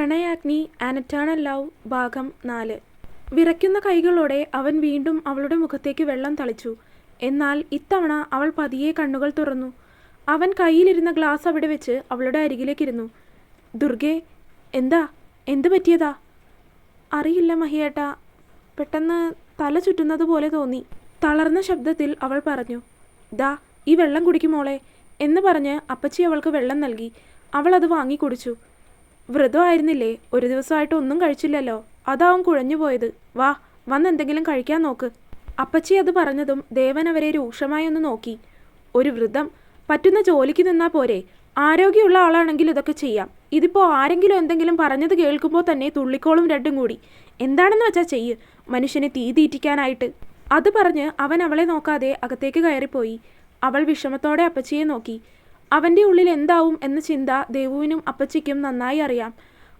Pranayagni ആനറ്റേണൽ love ഭാഗം നാല്. വിറയ്ക്കുന്ന കൈകളോടെ അവൻ വീണ്ടും അവളുടെ മുഖത്തേക്ക് വെള്ളം തളിച്ചു. എന്നാൽ ഇത്തവണ അവൾ പതിയെ കണ്ണുകൾ തുറന്നു. അവൻ കയ്യിലിരുന്ന ഗ്ലാസ് അവിടെ വെച്ച് അവളുടെ അരികിലേക്കിരുന്നു ദുർഗെ എന്താ? എന്ത് പറ്റിയതാ? അറിയില്ല മഹിയേട്ട. പെട്ടെന്ന് തല ചുറ്റുന്നത് പോലെ തോന്നി. തളർന്ന ശബ്ദത്തിൽ അവൾ പറഞ്ഞു ദാ ഈ വെള്ളം കുടിക്കുമോളെ എന്ന് പറഞ്ഞ് അപ്പച്ചി അവൾക്ക് വെള്ളം നൽകി. അവൾ അത് വാങ്ങി കുടിച്ചു വ്രതമായിരുന്നില്ലേ? ഒരു ദിവസമായിട്ട് ഒന്നും കഴിച്ചില്ലല്ലോ. അതാവും കുഴഞ്ഞു പോയത്. വാ വന്ന് എന്തെങ്കിലും കഴിക്കാൻ നോക്ക്. അപ്പച്ചി അത് പറഞ്ഞതും ദേവൻ അവരെ രൂക്ഷമായി ഒന്ന് നോക്കി. ഒരു വ്രതം? പറ്റുന്ന ജോലിക്ക് നിന്നാ പോരെ. ആരോഗ്യമുള്ള ആളാണെങ്കിൽ ഇതൊക്കെ ചെയ്യാം. ഇതിപ്പോൾ ആരെങ്കിലും എന്തെങ്കിലും പറഞ്ഞത് കേൾക്കുമ്പോൾ തന്നെ തുള്ളിക്കോളും രണ്ടും കൂടി. എന്താണെന്ന് വെച്ചാൽ ചെയ്യ്. മനുഷ്യനെ തീ തീറ്റിക്കാനായിട്ട്. അത് പറഞ്ഞ് അവൻ അവളെ നോക്കാതെ അകത്തേക്ക് കയറിപ്പോയി. അവൾ വിഷമത്തോടെ അപ്പച്ചിയെ നോക്കി. അവന്റെ ഉള്ളിൽ എന്താവും എന്ന ചിന്ത ദേവുവിനും അപ്പച്ചിക്കും നന്നായി അറിയാം.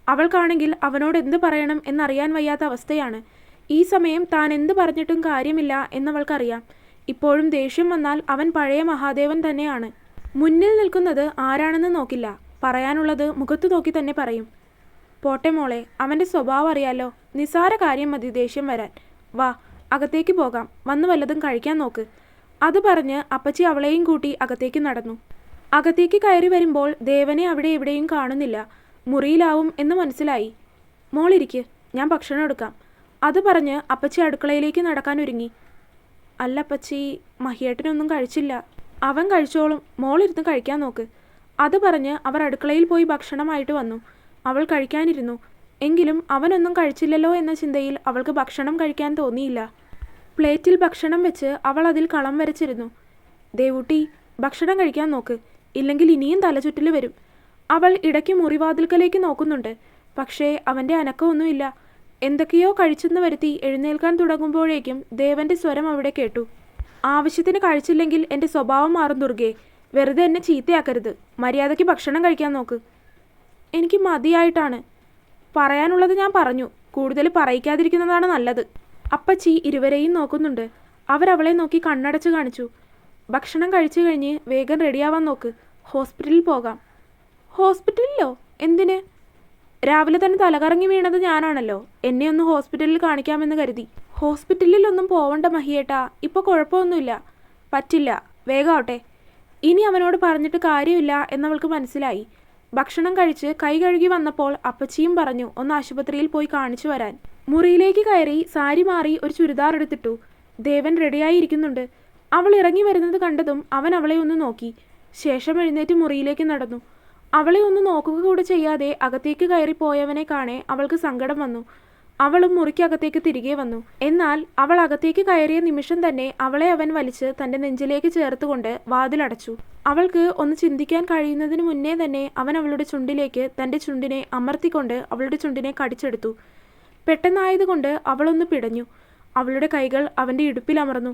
അവൾക്കാണെങ്കിൽ അവനോട് എന്ത് പറയണം എന്നറിയാൻ വയ്യാത്ത അവസ്ഥയാണ്. ഈ സമയം താൻ എന്ത് പറഞ്ഞിട്ടും കാര്യമില്ല എന്നവൾക്കറിയാം. ഇപ്പോഴും ദേഷ്യം വന്നാൽ അവൻ പഴയ മഹാദേവൻ തന്നെയാണ്. മുന്നിൽ നിൽക്കുന്നത് ആരാണെന്ന് നോക്കില്ല. പറയാനുള്ളത് മുഖത്തു നോക്കി തന്നെ പറയും. പോട്ടെ മോളെ അവന്റെ സ്വഭാവം അറിയാലോ. നിസാര കാര്യം മതി ദേഷ്യം വരാൻ. വാ അകത്തേക്ക് പോകാം. വന്ന് വല്ലതും കഴിക്കാൻ നോക്ക്. അത് പറഞ്ഞ് അപ്പച്ചി അവളെയും കൂട്ടി അകത്തേക്ക് നടന്നു. അകത്തേക്ക് കയറി വരുമ്പോൾ ദേവനെ അവിടെ എവിടെയും കാണുന്നില്ല. മുറിയിലാവും എന്ന് മനസ്സിലായി. മോളിരിക്ക് ഞാൻ ഭക്ഷണം എടുക്കാം. അത് പറഞ്ഞ് അപ്പച്ചി അടുക്കളയിലേക്ക് നടക്കാൻ ഒരുങ്ങി. അല്ല അപ്പച്ചി മഹിയേട്ടനൊന്നും കഴിച്ചില്ല. അവൻ കഴിച്ചോളും മോളിരുന്ന് കഴിക്കാൻ നോക്ക്. അത് പറഞ്ഞ് അവർ അടുക്കളയിൽ പോയി ഭക്ഷണമായിട്ട് വന്നു. അവൾ കഴിക്കാനിരുന്നു. എങ്കിലും അവനൊന്നും കഴിച്ചില്ലല്ലോ എന്ന ചിന്തയിൽ അവൾക്ക് ഭക്ഷണം കഴിക്കാൻ തോന്നിയില്ല. പ്ലേറ്റിൽ ഭക്ഷണം വെച്ച് അവൾ അതിൽ കളം വരച്ചിരുന്നു. ദേവൂട്ടി ഭക്ഷണം കഴിക്കാൻ നോക്ക്. ഇല്ലെങ്കിൽ ഇനിയും തലചുറ്റൽ വരും. അവൾ ഇടയ്ക്ക് മുറിവാതിൽക്കലേക്ക് നോക്കുന്നുണ്ട്. പക്ഷേ അവന്റെ അനക്കമൊന്നുമില്ല. എന്തൊക്കെയോ കഴിച്ചെന്ന് വരുത്തി എഴുന്നേൽക്കാൻ തുടങ്ങുമ്പോഴേക്കും ദേവന്റെ സ്വരം അവിടെ കേട്ടു. ആവശ്യത്തിന് കഴിച്ചില്ലെങ്കിൽ എന്റെ സ്വഭാവം മാറും ദുർഗേ വെറുതെ എന്നെ ചീത്തയാക്കരുത്. മര്യാദയ്ക്ക് ഭക്ഷണം കഴിക്കാൻ നോക്ക്. എനിക്ക് മതിയായിട്ടാണ്. പറയാനുള്ളത് ഞാൻ പറഞ്ഞു. കൂടുതൽ പറയിക്കാതിരിക്കുന്നതാണ് നല്ലത്. അപ്പച്ചി ഇരുവരെയും നോക്കുന്നുണ്ട്. അവരവളെ നോക്കി കണ്ണടച്ച് കാണിച്ചു. ഭക്ഷണം കഴിച്ചു കഴിഞ്ഞ് വേഗം റെഡിയാവാൻ നോക്ക്. ഹോസ്പിറ്റലിൽ പോകാം. ഹോസ്പിറ്റലിലോ? എന്തിന്? രാവിലെ തന്നെ തലകറങ്ങി വീണത് ഞാനാണല്ലോ. എന്നെ ഒന്ന് ഹോസ്പിറ്റലിൽ കാണിക്കാമെന്ന് കരുതി. ഹോസ്പിറ്റലിലൊന്നും പോവണ്ട മഹിയേട്ടാ. ഇപ്പോൾ കുഴപ്പമൊന്നുമില്ല. പറ്റില്ല. വേഗമാവട്ടെ ഇനി അവനോട് പറഞ്ഞിട്ട് കാര്യമില്ല എന്നവൾക്ക് മനസ്സിലായി. ഭക്ഷണം കഴിച്ച് കൈ കഴുകി വന്നപ്പോൾ അപ്പച്ചിയും പറഞ്ഞു ഒന്ന് ആശുപത്രിയിൽ പോയി കാണിച്ചു വരാൻ. മുറിയിലേക്ക് കയറി സാരി മാറി ഒരു ചുരിദാർ എടുത്തിട്ടു. ദേവൻ റെഡിയായി ഇരിക്കുന്നുണ്ട്. അവൾ ഇറങ്ങി വരുന്നത് കണ്ടതും അവൻ അവളെ ഒന്ന് നോക്കി. ശേഷം എഴുന്നേറ്റ് മുറിയിലേക്ക് നടന്നു. അവളെ ഒന്ന് നോക്കുക കൂടെ ചെയ്യാതെ അകത്തേക്ക് കയറി പോയവനെ കാണെ അവൾക്ക് സങ്കടം വന്നു. അവളും മുറിക്കകത്തേക്ക് തിരികെ വന്നു. എന്നാൽ അവൾ അകത്തേക്ക് കയറിയ നിമിഷം തന്നെ അവളെ അവൻ വലിച്ച് തന്റെ നെഞ്ചിലേക്ക് ചേർത്തുകൊണ്ട് വാതിലടച്ചു. അവൾക്ക് ഒന്ന് ചിന്തിക്കാൻ കഴിയുന്നതിന് മുന്നേ തന്നെ അവൻ അവളുടെ ചുണ്ടിലേക്ക് തന്റെ ചുണ്ടിനെ അമർത്തിക്കൊണ്ട് അവളുടെ ചുണ്ടിനെ കടിച്ചെടുത്തു. പെട്ടെന്നായതുകൊണ്ട് അവളൊന്ന് പിടഞ്ഞു. അവളുടെ കൈകൾ അവന്റെ ഇടുപ്പിൽ അമർന്നു.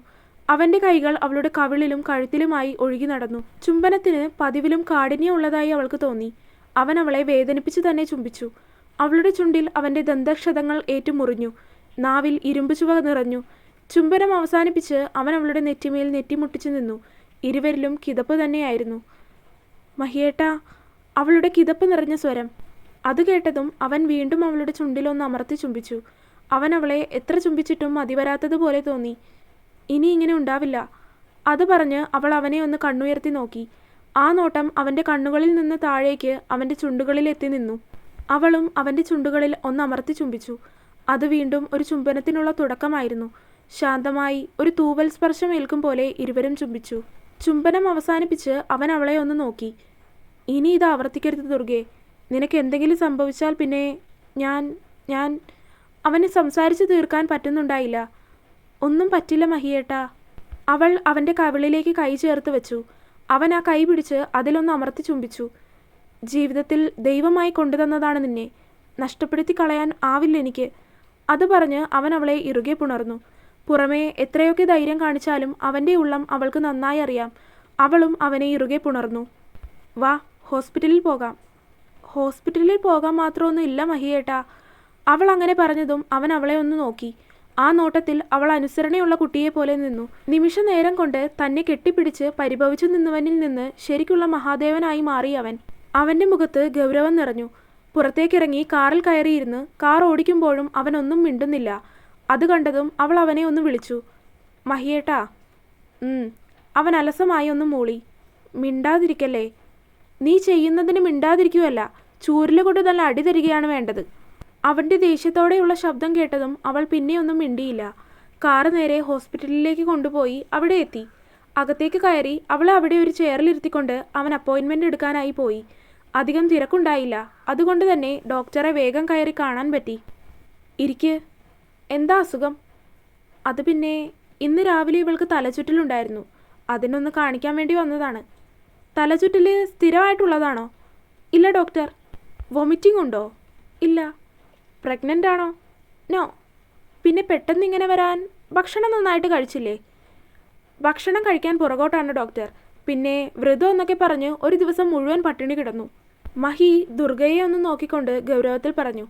അവന്റെ കൈകൾ അവളുടെ കവിളിലും കഴുത്തിലുമായി ഒഴുകി നടന്നു. ചുംബനത്തിന് പതിവിലും കാഠിന്യമുള്ളതായി അവൾക്ക് തോന്നി. അവൻ അവളെ വേദനിപ്പിച്ചു തന്നെ ചുംബിച്ചു. അവളുടെ ചുണ്ടിൽ അവന്റെ ദന്തക്ഷതങ്ങൾ ഏറ്റുമുറിഞ്ഞു. നാവിൽ ഇരുമ്പ് ചുവ നിറഞ്ഞു. ചുംബനം അവസാനിപ്പിച്ച് അവൻ അവളുടെ നെറ്റിമേൽ നെറ്റിമുട്ടിച്ചു നിന്നു. ഇരുവരിലും കിതപ്പ് തന്നെയായിരുന്നു. മഹിയേട്ട അവളുടെ കിതപ്പ് നിറഞ്ഞ സ്വരം. അത് കേട്ടതും അവൻ വീണ്ടും അവളുടെ ചുണ്ടിലൊന്ന് അമർത്തി ചുംബിച്ചു. അവൻ അവളെ എത്ര ചുംബിച്ചിട്ടും മതിവരാത്തതുപോലെ തോന്നി. ഇനി ഇങ്ങനെ ഉണ്ടാവില്ല. അത് പറഞ്ഞ് അവൾ അവനെ ഒന്ന് കണ്ണുയർത്തി നോക്കി. ആ നോട്ടം അവന്റെ കണ്ണുകളിൽ നിന്ന് താഴേക്ക് അവന്റെ ചുണ്ടുകളിൽ എത്തി നിന്നു. അവളും അവന്റെ ചുണ്ടുകളിൽ ഒന്ന് അമർത്തി ചുംബിച്ചു. അത് വീണ്ടും ഒരു ചുംബനത്തിനുള്ള തുടക്കമായിരുന്നു. ശാന്തമായി ഒരു തൂവൽ സ്പർശം ഏൽക്കും പോലെ ഇരുവരും ചുംബിച്ചു. ചുംബനം അവസാനിപ്പിച്ച് അവൻ അവളെ ഒന്ന് നോക്കി. ഇനി ഇത് ആവർത്തിക്കരുത് ദുർഗെ. നിനക്ക് എന്തെങ്കിലും സംഭവിച്ചാൽ പിന്നെ ഞാൻ ഞാൻ അവന് സംസാരിച്ചു തീർക്കാൻ പറ്റുന്നുണ്ടായില്ല. ഒന്നും പറ്റില്ല മഹിയേട്ടാ. അവൾ അവന്റെ കവിളിലേക്ക് കൈ ചേർത്ത് വെച്ചു. അവൻ ആ കൈ പിടിച്ച് അതിലൊന്ന് അമർത്തി ചുംബിച്ചു. ജീവിതത്തിൽ ദൈവമായി കൊണ്ടുതന്നതാണ് നിന്നെ. നഷ്ടപ്പെടുത്തി കളയാൻ ആവില്ല എനിക്ക്. അത് പറഞ്ഞ് അവൻ അവളെ ഇറുകെ പുണർന്നു. പുറമേ എത്രയൊക്കെ ധൈര്യം കാണിച്ചാലും അവന്റെ ഉള്ളം അവൾക്ക് നന്നായി അറിയാം. അവളും അവനെ ഇറുകെ പുണർന്നു. വാ ഹോസ്പിറ്റലിൽ പോകാം. ഹോസ്പിറ്റലിൽ പോകാൻ മാത്രമൊന്നും ഇല്ല മഹിയേട്ടാ. അവൾ അങ്ങനെ പറഞ്ഞതും അവൻ അവളെ ഒന്ന് നോക്കി. ആ നോട്ടത്തിൽ അവൾ അനുസരണയുള്ള കുട്ടിയെ പോലെ നിന്നു. നിമിഷ നേരം കൊണ്ട് തന്നെ കെട്ടിപ്പിടിച്ച് പരിഭവിച്ചു നിന്നവനിൽ നിന്ന് ശരിക്കുള്ള മഹാദേവനായി മാറി അവൻ. അവന്റെ മുഖത്ത് ഗൗരവം നിറഞ്ഞു. പുറത്തേക്കിറങ്ങി കാറിൽ കയറിയിരുന്ന് കാർ ഓടിക്കുമ്പോഴും അവനൊന്നും മിണ്ടുന്നില്ല. അത് കണ്ടതും അവൾ അവനെ ഒന്ന് വിളിച്ചു. മഹിയേട്ടാ. അവൻ അലസമായി ഒന്ന് മൂളി. മിണ്ടാതിരിക്കല്ലേ. നീ ചെയ്യുന്നതിന് മിണ്ടാതിരിക്കുവല്ല ചൂരിൽ കൊണ്ട് നല്ല അടി തരികയാണ് വേണ്ടത്. അവന്റെ ദേഷ്യത്തോടെയുള്ള ശബ്ദം കേട്ടതും അവൾ പിന്നെയൊന്നും മിണ്ടിയില്ല. കാറ് നേരെ ഹോസ്പിറ്റലിലേക്ക് കൊണ്ടുപോയി അവിടെ എത്തി. അകത്തേക്ക് കയറി അവളെ അവിടെ ഒരു ചെയറിലിരുത്തിക്കൊണ്ട് അവൻ അപ്പോയിൻമെന്റ് എടുക്കാനായി പോയി. അധികം തിരക്കുണ്ടായില്ല. അതുകൊണ്ട് തന്നെ ഡോക്ടറെ വേഗം കയറി കാണാൻ പറ്റി. ഇരിക്ക്. എന്താ അസുഖം? അത് പിന്നെ ഇന്ന് രാവിലെ ഇവൾക്ക് തലചുറ്റലുണ്ടായിരുന്നു. അതിനൊന്ന് കാണിക്കാൻ വേണ്ടി വന്നതാണ്. തലചുറ്റൽ സ്ഥിരമായിട്ടുള്ളതാണോ? ഇല്ല ഡോക്ടർ. വൊമിറ്റിംഗ് ഉണ്ടോ? ഇല്ല. പ്രഗ്നന്റ് ആണോ? നോ പിന്നെ പെട്ടെന്ന് ഇങ്ങനെ വരാൻ ഭക്ഷണം നന്നായിട്ട് കഴിച്ചില്ലേ? ഭക്ഷണം കഴിക്കാൻ പുറകോട്ടാണ് ഡോക്ടർ പിന്നെ വ്രതം എന്നൊക്കെ പറഞ്ഞ് ഒരു ദിവസം മുഴുവൻ പട്ടിണി കിടന്നു. മഹി ദുർഗയെ ഒന്ന് നോക്കിക്കൊണ്ട് ഗൗരവത്തിൽ പറഞ്ഞു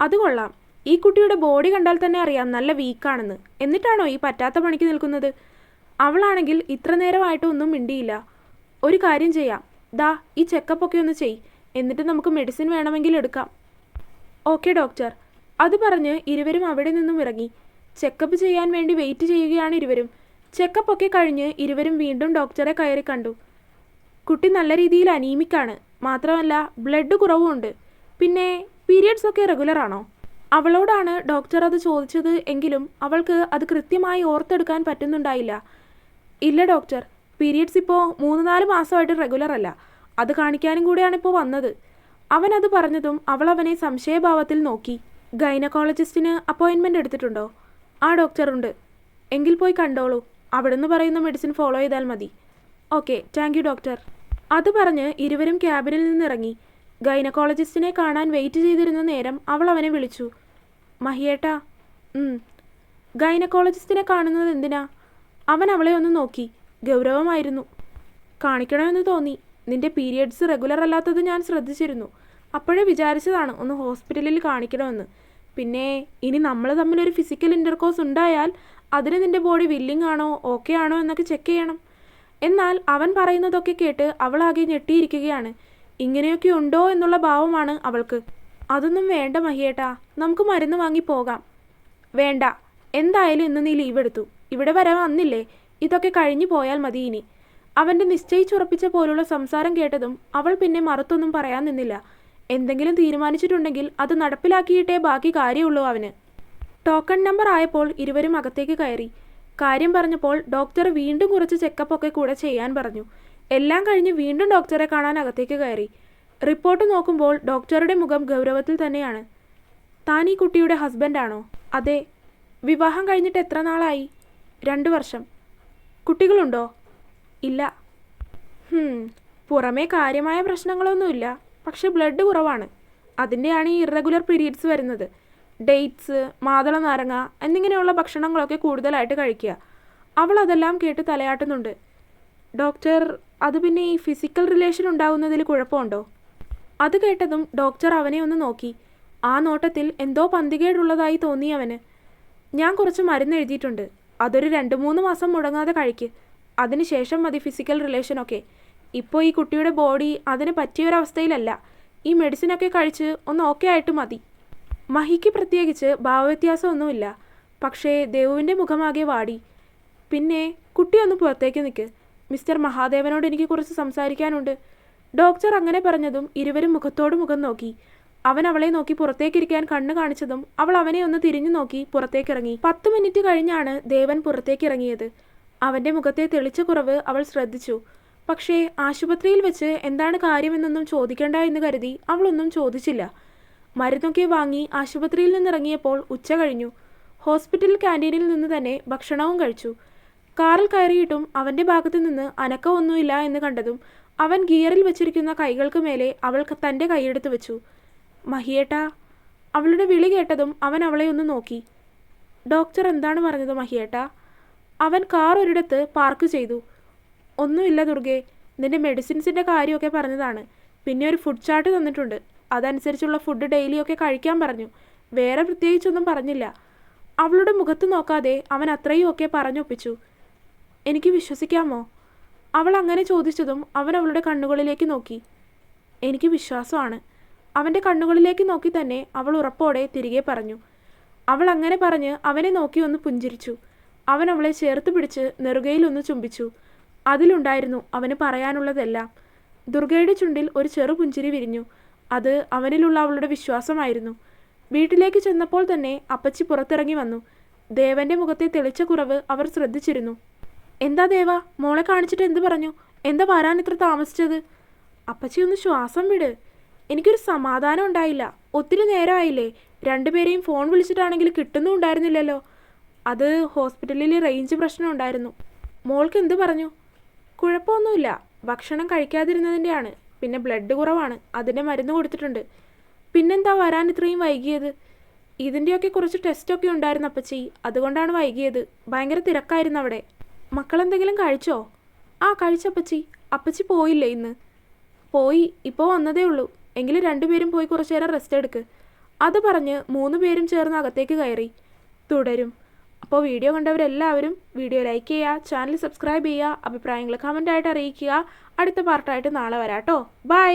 അത് കൊള്ളാം. ഈ കുട്ടിയുടെ ബോഡി കണ്ടാൽ തന്നെ അറിയാം നല്ല വീക്കാണെന്ന് എന്നിട്ടാണോ ഈ പറ്റാത്ത പണിക്ക് നിൽക്കുന്നത്? അവളാണെങ്കിൽ ഇത്ര നേരമായിട്ട് ഒന്നും മിണ്ടിയില്ല. ഒരു കാര്യം ചെയ്യാം. ദാ ഈ ചെക്കപ്പൊക്കെ ഒന്ന് ചെയ്. എന്നിട്ട് നമുക്ക് മെഡിസിൻ വേണമെങ്കിൽ എടുക്കാം. Okay doctor. അത് പറഞ്ഞ് ഇരുവരും അവിടെ നിന്നും ഇറങ്ങി. ചെക്കപ്പ് ചെയ്യാൻ വേണ്ടി വെയിറ്റ് ചെയ്യുകയാണ് ഇരുവരും. ചെക്കപ്പ് ഒക്കെ കഴിഞ്ഞ് ഇരുവരും വീണ്ടും ഡോക്ടറെ കയറി കണ്ടു. കുട്ടി നല്ല രീതിയിൽ അനീമിക്കാണ്. മാത്രമല്ല ബ്ലഡ് കുറവുമുണ്ട്. പിന്നെ പീരിയഡ്സ് ഒക്കെ റെഗുലർ ആണോ? അവളോടാണ് ഡോക്ടർ അത് ചോദിച്ചത് എങ്കിലും അവൾക്ക് അത് കൃത്യമായി ഓർത്തെടുക്കാൻ പറ്റുന്നുണ്ടായില്ല. ഇല്ല ഡോക്ടർ. പീരിയഡ്സ് ഇപ്പോൾ മൂന്ന് നാല് മാസമായിട്ട് റെഗുലർ അല്ല. അത് കാണിക്കാനും കൂടെയാണ് ഇപ്പോൾ വന്നത്. അവൻ അത് പറഞ്ഞതും അവൾ അവനെ സംശയഭാവത്തിൽ നോക്കി. ഗൈനക്കോളജിസ്റ്റിന് അപ്പോയിൻമെന്റ് എടുത്തിട്ടുണ്ടോ? ആ ഡോക്ടറുണ്ട്. എങ്കിൽ പോയി കണ്ടോളൂ. അവിടുന്ന് പറയുന്ന മെഡിസിൻ ഫോളോ ചെയ്താൽ മതി. Okay thank you doctor. അത് പറഞ്ഞ് ഇരുവരും ക്യാബിനിൽ നിന്നിറങ്ങി. ഗൈനക്കോളജിസ്റ്റിനെ കാണാൻ വെയിറ്റ് ചെയ്തിരുന്ന നേരം അവൾ അവനെ വിളിച്ചു. മഹിയേട്ടാ. ഗൈനക്കോളജിസ്റ്റിനെ കാണുന്നത് എന്തിനാ? അവൻ അവളെ ഒന്ന് നോക്കി. ഗൗരവമായിരുന്നു. കാണിക്കണമെന്ന് തോന്നി. നിന്റെ പീരിയഡ്സ് റെഗുലർ അല്ലാത്തത് ഞാൻ ശ്രദ്ധിച്ചിരുന്നു. അപ്പോഴേ വിചാരിച്ചതാണ് ഒന്ന് ഹോസ്പിറ്റലിൽ കാണിക്കണമെന്ന്. പിന്നെ ഇനി നമ്മൾ തമ്മിലൊരു ഫിസിക്കൽ ഇന്റർകോഴ്സ് ഉണ്ടായാൽ അതിന് നിന്റെ ബോഡി വില്ലിംഗ് ആണോ ഓക്കെ ആണോ എന്നൊക്കെ ചെക്ക് ചെയ്യണം. എന്നാൽ അവൻ പറയുന്നതൊക്കെ കേട്ട് അവളാകെ ഞെട്ടിയിരിക്കുകയാണ്. ഇങ്ങനെയൊക്കെ ഉണ്ടോ എന്നുള്ള ഭാവമാണ് അവൾക്ക്. അതൊന്നും വേണ്ട മഹിയേട്ടാ നമുക്ക് മരുന്ന് വാങ്ങി പോകാം. വേണ്ട എന്തായാലും ഇന്ന് നീ ലീവ് എടുത്തു. ഇവിടെ വരെ വന്നില്ലേ? ഇതൊക്കെ കഴിഞ്ഞു പോയാൽ മതി ഇനി. അവന്റെ നിശ്ചയിച്ചുറപ്പിച്ച പോലുള്ള സംസാരം കേട്ടതും അവൾ പിന്നെ മറുത്തൊന്നും പറയാൻ നിന്നില്ല. എന്തെങ്കിലും തീരുമാനിച്ചിട്ടുണ്ടെങ്കിൽ അത് നടപ്പിലാക്കിയിട്ടേ ബാക്കി കാര്യമുള്ളൂ അവന്. ടോക്കൺ നമ്പർ ആയപ്പോൾ ഇരുവരും അകത്തേക്ക് കയറി. കാര്യം പറഞ്ഞപ്പോൾ ഡോക്ടർ വീണ്ടും കുറച്ച് ചെക്കപ്പ് ഒക്കെ കൂടെ ചെയ്യാൻ പറഞ്ഞു. എല്ലാം കഴിഞ്ഞ് വീണ്ടും ഡോക്ടറെ കാണാൻ അകത്തേക്ക് കയറി. റിപ്പോർട്ട് നോക്കുമ്പോൾ ഡോക്ടറുടെ മുഖം ഗൗരവത്തിൽ തന്നെയാണ്. താൻ ഈ കുട്ടിയുടെ ഹസ്ബൻഡാണോ അതെ. വിവാഹം കഴിഞ്ഞിട്ട് എത്ര നാളായി? രണ്ട് വർഷം. കുട്ടികളുണ്ടോ? ഇല്ല. പുറമേ കാര്യമായ പ്രശ്നങ്ങളൊന്നുമില്ല. പക്ഷെ ബ്ലഡ് കുറവാണ്. അതിന്റെയാണ് ഈ ഇറഗുലർ പീരീഡ്സ് വരുന്നത്. ഡേറ്റ്സ് മാതള നാരങ്ങ എന്നിങ്ങനെയുള്ള ഭക്ഷണങ്ങളൊക്കെ കൂടുതലായിട്ട് കഴിക്കുക. അവൾ അതെല്ലാം കേട്ട് തലയാട്ടുന്നുണ്ട്. ഡോക്ടർ അത് പിന്നെ ഈ ഫിസിക്കൽ റിലേഷൻ ഉണ്ടാകുന്നതിൽ കുഴപ്പമുണ്ടോ? അത് കേട്ടതും ഡോക്ടർ അവനെ ഒന്ന് നോക്കി. ആ നോട്ടത്തിൽ എന്തോ പന്തികേടുള്ളതായി തോന്നി അവന്. ഞാൻ കുറച്ച് മരുന്ന് എഴുതിയിട്ടുണ്ട്. അതൊരു രണ്ട് മൂന്ന് മാസം മുടങ്ങാതെ കഴിക്ക്. അതിനുശേഷം മതി ഫിസിക്കൽ റിലേഷനൊക്കെ ഇപ്പോൾ ഈ കുട്ടിയുടെ ബോഡി അതിന് പറ്റിയൊരവസ്ഥയിലല്ല. ഈ മെഡിസിനൊക്കെ കഴിച്ച് ഒന്ന് ഓക്കെ ആയിട്ട് മതി. മഹിക്ക് പ്രത്യേകിച്ച് ഭാവവ്യത്യാസമൊന്നുമില്ല. പക്ഷേ ദേവുവിന്റെ മുഖമാകെ വാടി. പിന്നെ കുട്ടി ഒന്ന് പുറത്തേക്ക് നിൽക്ക് മിസ്റ്റർ മഹാദേവനോട് എനിക്ക് കുറച്ച് സംസാരിക്കാനുണ്ട്. ഡോക്ടർ അങ്ങനെ പറഞ്ഞതും ഇരുവരും മുഖത്തോട് മുഖം നോക്കി. അവൻ അവളെ നോക്കി പുറത്തേക്കിരിക്കാൻ കണ്ണ് കാണിച്ചതും അവൾ അവനെ ഒന്ന് തിരിഞ്ഞു നോക്കി പുറത്തേക്കിറങ്ങി. പത്ത് മിനിറ്റ് കഴിഞ്ഞാണ് ദേവൻ പുറത്തേക്കിറങ്ങിയത്. അവന്റെ മുഖത്തെ തെളിച്ച കുറവ് അവൾ ശ്രദ്ധിച്ചു. പക്ഷേ ആശുപത്രിയിൽ വെച്ച് എന്താണ് കാര്യമെന്നൊന്നും ചോദിക്കേണ്ട എന്ന് കരുതി അവളൊന്നും ചോദിച്ചില്ല. മരുന്നൊക്കെ വാങ്ങി ആശുപത്രിയിൽ നിന്നിറങ്ങിയപ്പോൾ ഉച്ച കഴിഞ്ഞു. ഹോസ്പിറ്റൽ ക്യാന്റീനിൽ നിന്ന് തന്നെ ഭക്ഷണവും കഴിച്ചു. കാറിൽ കയറിയിട്ടും അവന്റെ ഭാഗത്തു നിന്ന് അനക്കമൊന്നുമില്ല എന്ന് കണ്ടതും അവൻ ഗിയറിൽ വെച്ചിരിക്കുന്ന കൈകൾക്ക് മേലെ അവൾ തന്റെ കൈയെടുത്ത് വെച്ചു. മഹിയേട്ടാ അവളുടെ വിളി കേട്ടതും അവൻ അവളെ ഒന്ന് നോക്കി. ഡോക്ടർ എന്താണ് പറഞ്ഞത് മഹിയേട്ടാ? അവൻ കാർ ഒരിടത്ത് പാർക്ക് ചെയ്തു. ഒന്നുമില്ല ദുർഗെ നിന്റെ മെഡിസിൻസിന്റെ കാര്യമൊക്കെ പറഞ്ഞതാണ്. പിന്നെ ഒരു ഫുഡ് ചാർട്ട് തന്നിട്ടുണ്ട്. അതനുസരിച്ചുള്ള ഫുഡ് ഡെയിലിയൊക്കെ കഴിക്കാൻ പറഞ്ഞു. വേറെ പ്രത്യേകിച്ചൊന്നും പറഞ്ഞില്ല. അവളുടെ മുഖത്ത് നോക്കാതെ അവൻ അത്രയും ഒക്കെ പറഞ്ഞൊപ്പിച്ചു. എനിക്ക് വിശ്വസിക്കാമോ? അവൾ അങ്ങനെ ചോദിച്ചതും അവൻ അവളുടെ കണ്ണുകളിലേക്ക് നോക്കി. എനിക്ക് വിശ്വാസമാണ്. അവന്റെ കണ്ണുകളിലേക്ക് നോക്കി തന്നെ അവൾ ഉറപ്പോടെ തിരികെ പറഞ്ഞു. അവൾ അങ്ങനെ പറഞ്ഞ് അവനെ നോക്കി ഒന്ന് പുഞ്ചിരിച്ചു. അവൻ അവളെ ചേർത്ത് പിടിച്ച് നെറുകയിലൊന്ന് ചുംബിച്ചു. അതിലുണ്ടായിരുന്നു അവന് പറയാനുള്ളതെല്ലാം. ദുർഗയുടെ ചുണ്ടിൽ ഒരു ചെറു പുഞ്ചിരി വിരിഞ്ഞു. അത് അവനിലുള്ള അവളുടെ വിശ്വാസമായിരുന്നു. വീട്ടിലേക്ക് ചെന്നപ്പോൾ തന്നെ അപ്പച്ചി പുറത്തിറങ്ങി വന്നു. ദേവന്റെ മുഖത്തെ തെളിച്ച കുറവ് അവർ ശ്രദ്ധിച്ചിരുന്നു. എന്താ ദേവ മോളെ കാണിച്ചിട്ട് എന്ത് പറഞ്ഞു? എന്താ വരാൻ ഇത്ര താമസിച്ചത്? അപ്പച്ചി ഒന്ന് ശ്വാസം വിട്. എനിക്കൊരു സമാധാനം ഉണ്ടായില്ല. ഒത്തിരി നേരമായില്ലേ രണ്ടുപേരെയും ഫോൺ വിളിച്ചിട്ടാണെങ്കിൽ കിട്ടുന്നും ഉണ്ടായിരുന്നില്ലല്ലോ അത് ഹോസ്പിറ്റലിൽ റേഞ്ച് പ്രശ്നം ഉണ്ടായിരുന്നു. മോൾക്ക് എന്ത് പറഞ്ഞു? കുഴപ്പമൊന്നുമില്ല. ഭക്ഷണം കഴിക്കാതിരുന്നതിന്റെയാണ്. പിന്നെ ബ്ലഡ് കുറവാണ്. അതിന്റെ മരുന്ന് കൊടുത്തിട്ടുണ്ട്. പിന്നെന്താ വരാൻ ഇത്രയും വൈകിയത്? ഇതിന്റെയൊക്കെ കുറച്ച് ടെസ്റ്റൊക്കെ ഉണ്ടായിരുന്നു അപ്പച്ചി. അതുകൊണ്ടാണ് വൈകിയത്. ഭയങ്കര തിരക്കായിരുന്നു അവിടെ. മക്കളെന്തെങ്കിലും കഴിച്ചോ? ആ കഴിച്ചപ്പച്ചി അപ്പച്ചി. പോയില്ലേ ഇന്ന്? പോയി. ഇപ്പോൾ വന്നതേ ഉള്ളൂ. എങ്കിലും രണ്ടുപേരും പോയി കുറച്ചു നേരം റെസ്റ്റ് എടുക്ക്. അത് പറഞ്ഞ് മൂന്ന് പേരും ചേർന്ന് അകത്തേക്ക് കയറി. തുടരും. അപ്പോൾ വീഡിയോ കണ്ടവരെല്ലാവരും വീഡിയോ ലൈക്ക് ചെയ്യുക ചാനൽ സബ്സ്ക്രൈബ് ചെയ്യുക അഭിപ്രായങ്ങൾ കമന്റായിട്ട് അറിയിക്കുക. അടുത്ത പാർട്ടായിട്ട് നാളെ വരാട്ടോ ബൈ